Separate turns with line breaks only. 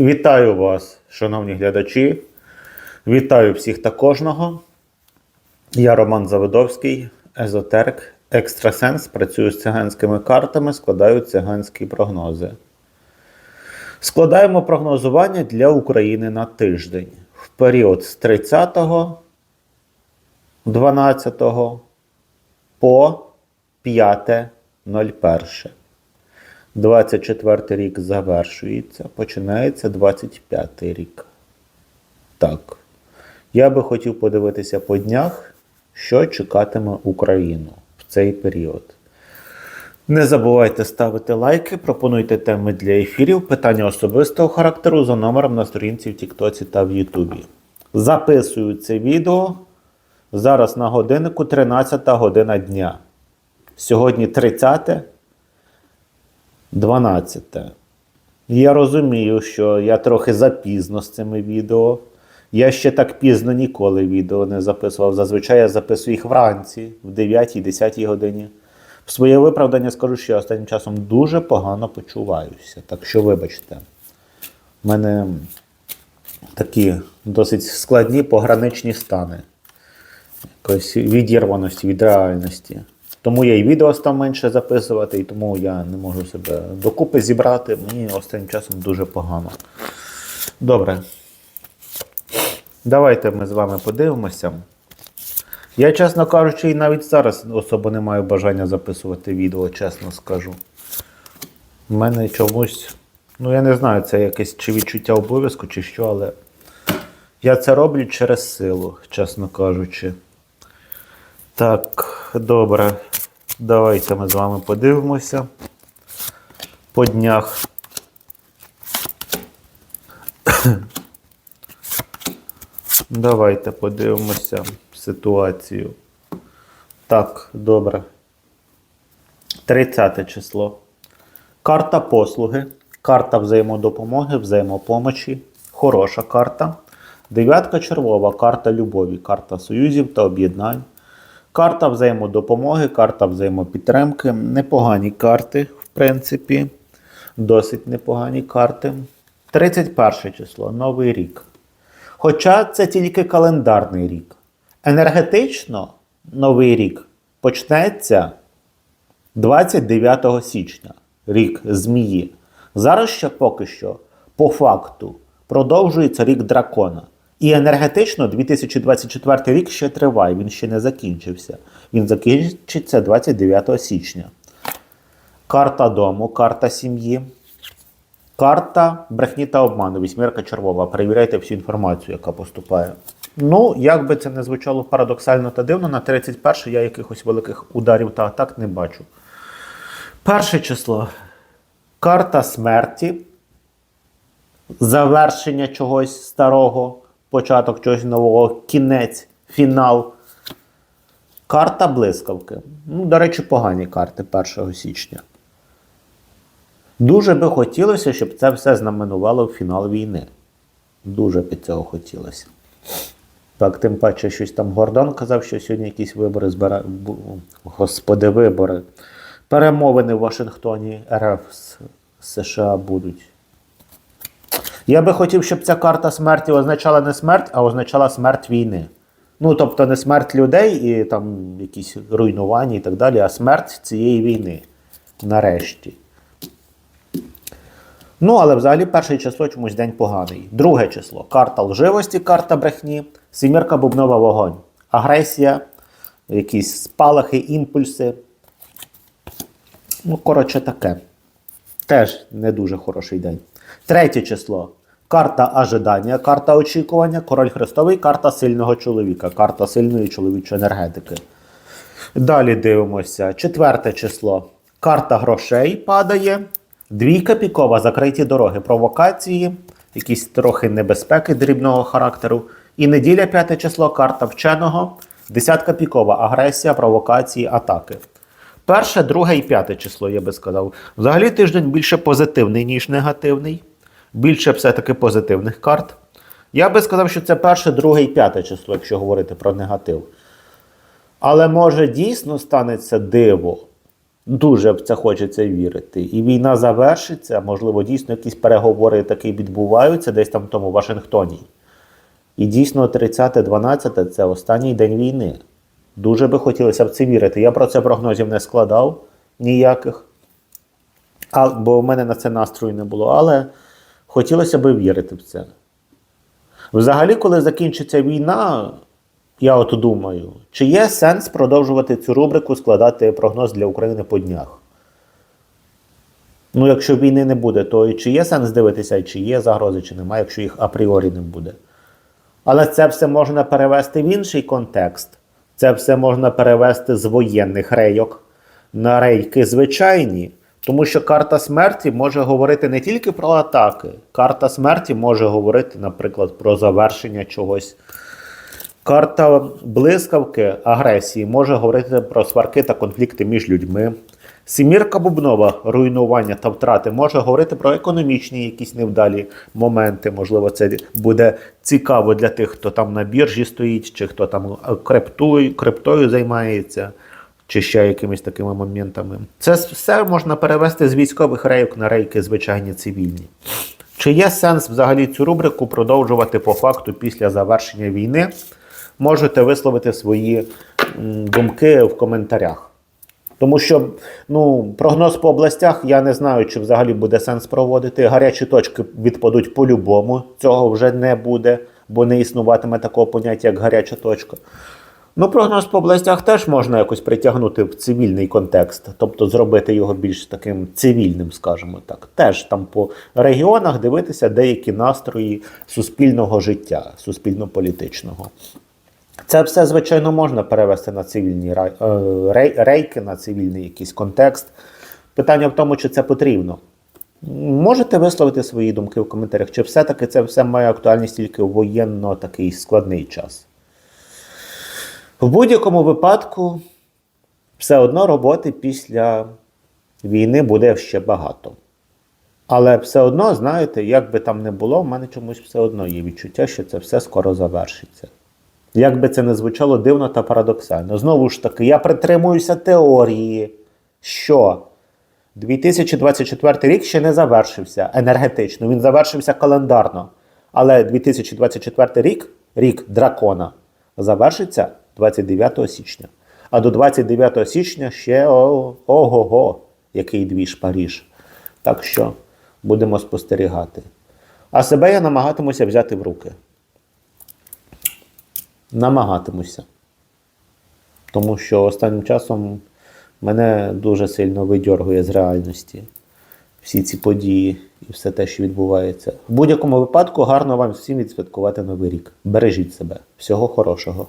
Вітаю вас, шановні глядачі. Вітаю всіх та кожного. Я Роман Заводовський, езотерик, екстрасенс, працюю з циганськими картами, складаю циганські прогнози. Складаємо прогнозування для України на тиждень в період з 30 12 по 5.01. 24 рік завершується, починається 25 рік. Так. Я би хотів подивитися по днях, що чекатиме Україну в цей період. Не забувайте ставити лайки, пропонуйте теми для ефірів, питання особистого характеру за номером на сторінці в Тіктоці та в Ютубі. Записую це відео зараз на годиннику 13 година дня. Сьогодні 30 12. Я розумію, що я трохи запізно з цими відео. Я ще так пізно ніколи відео не записував. Зазвичай я записую їх вранці, в 9-10 годині. В своє виправдання скажу, що я останнім часом дуже погано почуваюся. Так що, вибачте, в мене такі досить складні пограничні стани. Якоїсь відірваності від реальності. Тому я і відео став менше записувати, і тому я не можу себе докупи зібрати. Мені останнім часом дуже погано. Добре. Давайте ми з вами подивимося. Я, чесно кажучи, і навіть зараз особо не маю бажання записувати відео, чесно скажу. У мене чомусь, ну я не знаю, це якесь чи відчуття обов'язку, чи що, але я це роблю через силу, чесно кажучи. Так, добре. Давайте ми з вами подивимося по днях. Давайте подивимося ситуацію. Так, добре. 30 число. Карта послуги, карта взаємодопомоги, взаємопомочі. Хороша карта. Дев'ятка червова, карта любові, карта союзів та об'єднань. Карта взаємодопомоги, карта взаємопідтримки. Непогані карти, в принципі. Досить непогані карти. 31 число, новий рік. Хоча це тільки календарний рік. Енергетично новий рік почнеться 29 січня, рік Змії. Зараз ще поки що, по факту, продовжується рік дракона. І енергетично 2024 рік ще триває, він ще не закінчився. Він закінчиться 29 січня. Карта дому, карта сім'ї. Карта брехні та обману, вісьмірка червова. Перевіряйте всю інформацію, яка поступає. Ну, як би це не звучало парадоксально та дивно, на 31 я якихось великих ударів та атак не бачу. Перше число. Карта смерті. Завершення чогось старого, початок чогось нового, кінець, фінал. Карта блискавки. Ну, до речі, погані карти 1 січня. Дуже би хотілося, щоб це все знаменувало фінал війни. Дуже би цього хотілося. Так, тим паче, щось там Гордон казав, що сьогодні якісь вибори збира... Господи, вибори. Перемовини в Вашингтоні РФ з США будуть. Я би хотів, щоб ця карта смерті означала не смерть, а означала смерть війни. Ну, тобто не смерть людей і там якісь руйнування і так далі, а смерть цієї війни. Нарешті. Ну, але взагалі перше число чомусь день поганий. Друге число карта лживості, карта брехні, сімірка бубнова вогонь. Агресія, якісь спалахи, імпульси. Ну, коротше, таке. Теж не дуже хороший день. Третє число. Карта ожидання, карта очікування, король Христовий, карта сильного чоловіка, карта сильної чоловічої енергетики. Далі дивимося. Четверте число. Карта грошей падає. Двійка пікова, закриті дороги, провокації, якісь трохи небезпеки дрібного характеру. І неділя, п'яте число, карта вченого, десятка пікова, агресія, провокації, атаки. Перше, друге і п'яте число, я би сказав. Взагалі тиждень більше позитивний, ніж негативний. Більше все-таки позитивних карт. Я би сказав, що це перше, друге і п'яте число, якщо говорити про негатив. Але може дійсно станеться диво. Дуже в це хочеться вірити. І війна завершиться, можливо, дійсно якісь переговори такі відбуваються десь там в тому Вашингтоні. І дійсно 30-12 це останній день війни. Дуже би хотілося в це вірити. Я про це прогнозів не складав ніяких, а, бо в мене на це настрою не було. Але хотілося б вірити в це. Взагалі, коли закінчиться війна, я от думаю, чи є сенс продовжувати цю рубрику, складати прогноз для України по днях? Ну, якщо війни не буде, то чи є сенс дивитися, чи є загрози, чи немає, якщо їх апріорі не буде. Але це все можна перевести в інший контекст. Це все можна перевести з воєнних рейок на рейки звичайні. Тому що карта смерті може говорити не тільки про атаки. Карта смерті може говорити, наприклад, про завершення чогось. Карта блискавки агресії може говорити про сварки та конфлікти між людьми. Сімірка бубнова руйнування та втрати може говорити про економічні якісь невдалі моменти. Можливо, це буде цікаво для тих, хто там на біржі стоїть, чи хто там криптою, криптою займається, чи ще якимись такими моментами. Це все можна перевести з військових рейок на рейки звичайні цивільні. Чи є сенс взагалі цю рубрику продовжувати по факту після завершення війни? Можете висловити свої думки в коментарях. Тому що ну, прогноз по областях я не знаю, чи взагалі буде сенс проводити. Гарячі точки відпадуть по-любому. Цього вже не буде, бо не існуватиме такого поняття, як гаряча точка. Ну, прогноз по областях теж можна якось притягнути в цивільний контекст, тобто зробити його більш таким цивільним, скажімо так. Теж там по регіонах дивитися деякі настрої суспільного життя, суспільно-політичного. Це все, звичайно, можна перевести на цивільні е, рей- рейки, на цивільний якийсь контекст. Питання в тому, чи це потрібно. Можете висловити свої думки в коментарях, чи все-таки це все має актуальність тільки в воєнно такий складний час. В будь-якому випадку, все одно роботи після війни буде ще багато. Але все одно, знаєте, як би там не було, в мене чомусь все одно є відчуття, що це все скоро завершиться. Як би це не звучало дивно та парадоксально. Знову ж таки, я притримуюся теорії, що 2024 рік ще не завершився енергетично, він завершився календарно. Але 2024 рік, рік дракона, завершиться 29 січня. А до 29 січня ще ого-го, який двіж Паріж. Так що будемо спостерігати. А себе я намагатимуся взяти в руки. Намагатимуся. Тому що останнім часом мене дуже сильно видьоргує з реальності всі ці події і все те, що відбувається. В будь-якому випадку гарно вам всім відсвяткувати Новий рік. Бережіть себе. Всього хорошого.